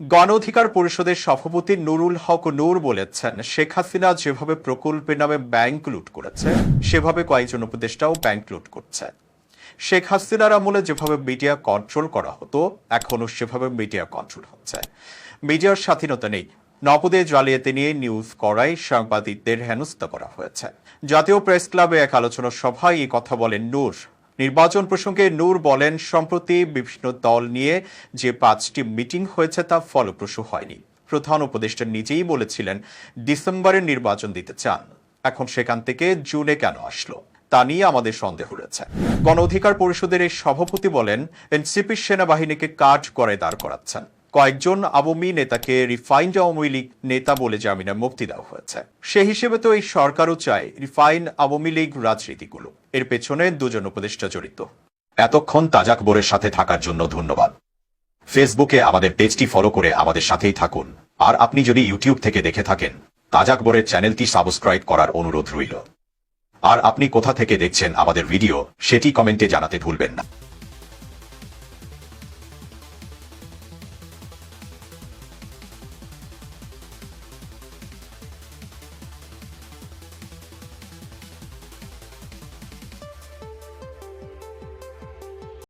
গণ অধিকার পরিষদের সভাপতি নুরুল হক নূর বলেছেন, শেখ হাসিনা যেভাবে প্রকল্পের নামে ব্যাংক লুট করেছে, সেভাবে কয়েকজন উপদেষ্টাও ব্যাংক লুট করছে। শেখ হাসিনার আমলে যেভাবে মিডিয়া কন্ট্রোল করা হতো, এখনও সেভাবে মিডিয়া কন্ট্রোল হচ্ছে। মিডিয়ার স্বাধীনতা নেই। নপদে জালিয়াতি নিয়ে নিউজ করায় সাংবাদিকদের হেনস্থা করা হয়েছে। জাতীয় প্রেস ক্লাবে এক আলোচনা সভায় এই কথা বলেন নূর। নির্বাচন প্রসঙ্গে নূর বলেন, সম্প্রতি বিভিন্ন দল নিয়ে যে পাঁচটি মিটিং হয়েছে তা ফলপ্রসূ হয়নি। প্রধান উপদেষ্টা নিজেই বলেছিলেন, ডিসেম্বরে নির্বাচন দিতে চান। এখন সেখান থেকে জুনে কেন আসলো? তা নিয়ে আমাদের সন্দেহ রয়েছে। গণ অধিকার পরিষদের এই সভাপতি বলেন এনসিপি সেনাবাহিনীকে কাঠ করে দাঁড় করাচ্ছেন। কয়েকজন আওয়ামী নেতাকে রিফাইন্ড আওয়ামী লীগ নেতা বলে জামিনে মুক্তি দেওয়া হয়েছে। সে হিসেবে তো এই সরকারও চায় রিফাইন আওয়ামী লীগ রাজনীতিগুলো। এর পেছনে দুজন উপদেষ্টা জড়িত। এতক্ষণ তাজাক বোরের সাথে থাকার জন্য ধন্যবাদ। ফেসবুকে আমাদের পেজটি ফলো করে আমাদের সাথেই থাকুন। আর আপনি যদি ইউটিউব থেকে দেখে থাকেন তাজাক বোরের চ্যানেলটি সাবস্ক্রাইব করার অনুরোধ রইল। আর আপনি কোথা থেকে দেখছেন আমাদের ভিডিও, সেটি কমেন্টে জানাতে ভুলবেন না।